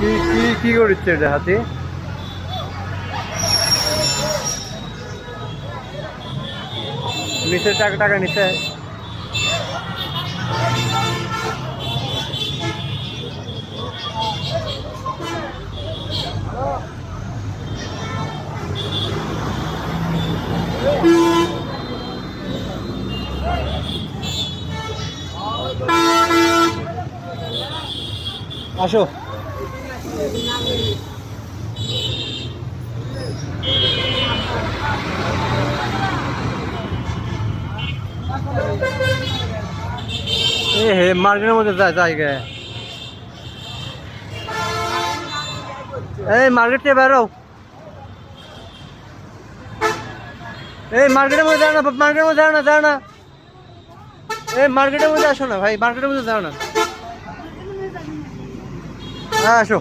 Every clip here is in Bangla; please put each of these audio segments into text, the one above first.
কি কি কি করছে এটা হাতে? নিচে টাকা টাকা নিচে। আসো। এ হে, মার্কেটের মধ্যে যায় জায়গা এই, মার্কেট থেকে বেরো। এই, মার্কেটের মধ্যে যাও না, মার্কেটের মধ্যে যাও না যাও না। এই, মার্কেটের মধ্যে আসো না, ভাই, মার্কেটের মধ্যে যাও না। হ্যাঁ আসো।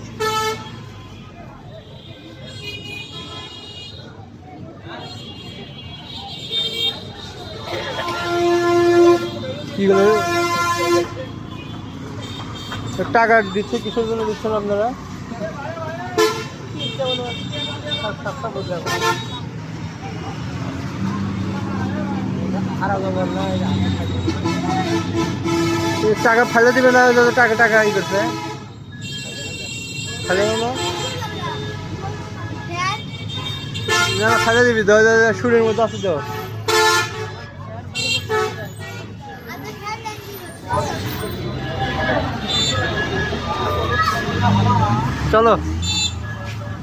টাকা দিচ্ছে, কিসের জন্য দিচ্ছেন আপনারা? টাকা ফাইলে দিবে না টাকা টাকা ই করছে। ফাইলে না না ফাইলে দিবি দশ হাজার সুরের মতো আছে তো। চলো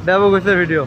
দেবো ঘুষের ভিডিও